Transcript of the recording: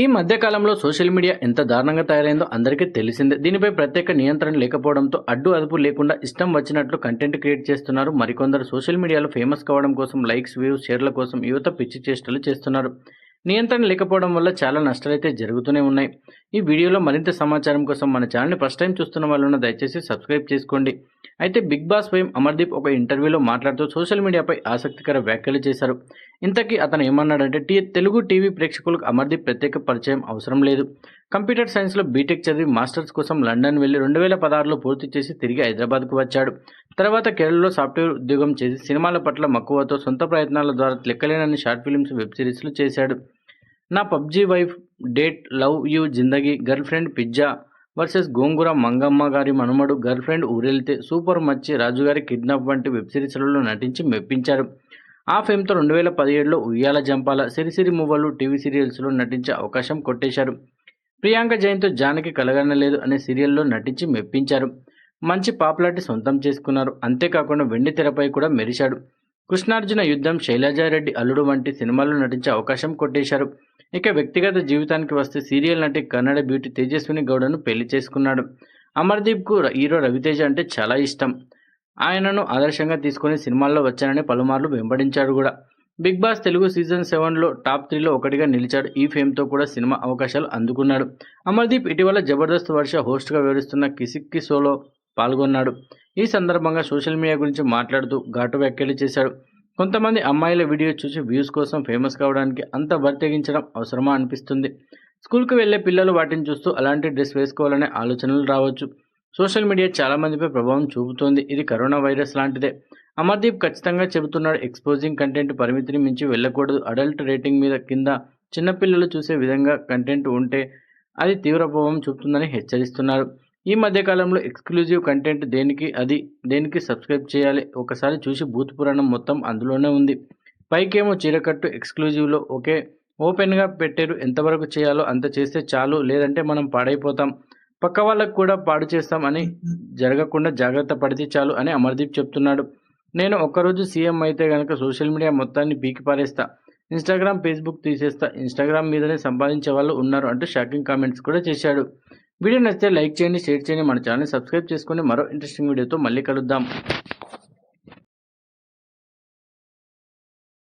ఈ మధ్య కాలంలో సోషల్ మీడియా ఎంత దారుణంగా తయారైందో అందరికీ తెలిసిందే. దీనిపై ప్రత్యేక నియంత్రణ లేకపోవడంతో అడ్డు అదుపు లేకుండా ఇష్టం వచ్చినట్లు కంటెంట్ క్రియేట్ చేస్తున్నారు. మరికొందరు సోషల్ మీడియాలో ఫేమస్ కావడం కోసం లైక్స్ వ్యూస్ షేర్ల కోసం యువత పిచ్చి చేష్టలు చేస్తున్నారు. నియంత్రణ లేకపోవడం వల్ల చాలా నష్టాలైతే జరుగుతూనే ఉన్నాయి. ఈ వీడియోలో మరింత సమాచారం కోసం మన ఛానల్ని ఫస్ట్ టైం చూస్తున్న వాళ్ళున్న దయచేసి సబ్స్క్రైబ్ చేసుకోండి. అయితే బిగ్ బాస్ స్వయం అమర్దీప్ ఒక ఇంటర్వ్యూలో మాట్లాడుతూ సోషల్ మీడియాపై ఆసక్తికర వ్యాఖ్యలు చేశారు. ఇంతకీ అతను ఏమన్నాడంటే టీ తెలుగు టీవీ ప్రేక్షకులకు అమర్దీప్ ప్రత్యేక పరిచయం అవసరం లేదు. కంప్యూటర్ సైన్స్లో బీటెక్ చదివి మాస్టర్స్ కోసం లండన్ వెళ్ళి రెండు వేల పదహారులో పూర్తి చేసి తిరిగి హైదరాబాద్కు వచ్చాడు. తర్వాత కేరళలో సాఫ్ట్వేర్ ఉద్యోగం చేసి సినిమాల పట్ల మక్కువతో సొంత ప్రయత్నాల ద్వారా లెక్కలేనన్ని షార్ట్ ఫిల్మ్స్ వెబ్ సిరీస్లు చేశాడు. నా PUBG wife date love you Zindagi girl friend pizza versus Gongura Mangamma గారి మనుమడు గర్ల్ ఫ్రెండ్ ఊరెళ్తే సూపర్ మచ్చి రాజుగారి కిడ్నాప్ వంటి వెబ్ సిరీస్లలో నటించి మెప్పించారు. ఆ ఫేమ్తో రెండు వేల పదిహేడులో ఉయ్యాల జంపాల సిరిసిరి మువ్వలు టీవీ సీరియల్స్లో నటించే అవకాశం కొట్టేశారు. ప్రియాంక జైన్తో జానకి కలగనలేదు అనే సీరియల్లో నటించి మెప్పించారు. మంచి పాపులారిటీ సొంతం చేసుకున్నారు. అంతేకాకుండా వెండి తెరపై కూడా మెరిశాడు. కృష్ణార్జున యుద్ధం శైలజారెడ్డి అల్లుడు వంటి సినిమాల్లో నటించే అవకాశం కొట్టేశారు. ఇక వ్యక్తిగత జీవితానికి వస్తే సీరియల్ నటి కన్నడ బ్యూటీ తేజస్విని గౌడను పెళ్ళి చేసుకున్నాడు. అమర్దీప్కు హీరో రవితేజ అంటే చాలా ఇష్టం. ఆయనను ఆదర్శంగా తీసుకుని సినిమాల్లో వచ్చానని పలుమార్లు వెంబడించాడు కూడా. బిగ్ బాస్ తెలుగు సీజన్ సెవెన్లో టాప్ త్రీలో ఒకటిగా నిలిచాడు. ఈ ఫేమ్తో కూడా సినిమా అవకాశాలు అందుకున్నాడు. అమర్దీప్ ఇటీవల జబర్దస్త్ వర్ష హోస్ట్గా వివరిస్తున్న కిసిక్కి షోలో పాల్గొన్నాడు. ఈ సందర్భంగా సోషల్ మీడియా గురించి మాట్లాడుతూ ఘాటు వ్యాఖ్యలు చేశాడు. కొంతమంది అమ్మాయిల వీడియో చూసి వ్యూస్ కోసం ఫేమస్ కావడానికి అంత బరితెగించడం అవసరమా అనిపిస్తుంది. స్కూల్కి వెళ్ళే పిల్లలు వాటిని చూస్తూ అలాంటి డ్రెస్ వేసుకోవాలనే ఆలోచనలు రావచ్చు. సోషల్ మీడియా చాలా మందిపై ప్రభావం చూపుతోంది. ఇది కరోనా వైరస్ లాంటిదే. అమర్దీప్ ఖచ్చితంగా చెబుతున్నాడు ఎక్స్పోజింగ్ కంటెంట్ పరిమితిని మించి వెళ్ళకూడదు. అడల్ట్ రేటింగ్ మీద కింద చిన్నపిల్లలు చూసే విధంగా కంటెంట్ ఉంటే అది తీవ్ర ప్రభావం చూపుతుందని హెచ్చరిస్తున్నారు. ఈ మధ్యకాలంలో ఎక్స్క్లూజివ్ కంటెంట్ దేనికి అది దేనికి సబ్స్క్రైబ్ చేయాలి? ఒకసారి చూసి భూత్ పురాణం మొత్తం అందులోనే ఉంది. పైకేమో చీరకట్టు ఎక్స్క్లూజివ్లో ఒకే ఓపెన్గా పెట్టారు ఎంతవరకు చేయాలో అంత చేస్తే చాలు. లేదంటే మనం పాడైపోతాం. పక్క వాళ్ళకు కూడా పాడు చేస్తాం అని జరగకుండా జాగ్రత్త పడితే చాలు అని అమర్దీప్ చెప్తున్నాడు. నేను ఒక్కరోజు సీఎం అయితే కనుక సోషల్ మీడియా మొత్తాన్ని పీకి పారేస్తా. ఇన్స్టాగ్రామ్ ఫేస్బుక్ తీసేస్తా. ఇన్స్టాగ్రామ్ మీదనే సంపాదించే వాళ్ళు ఉన్నారు అంటూ షాకింగ్ కామెంట్స్ కూడా చేశాడు. వీడియో నచ్చితే లైక్ చేయండి షేర్ చేయండి. మన ఛానల్ సబ్స్క్రైబ్ చేసుకొని మరో ఇంట్రెస్టింగ్ వీడియోతో మళ్ళీ కలుద్దాం.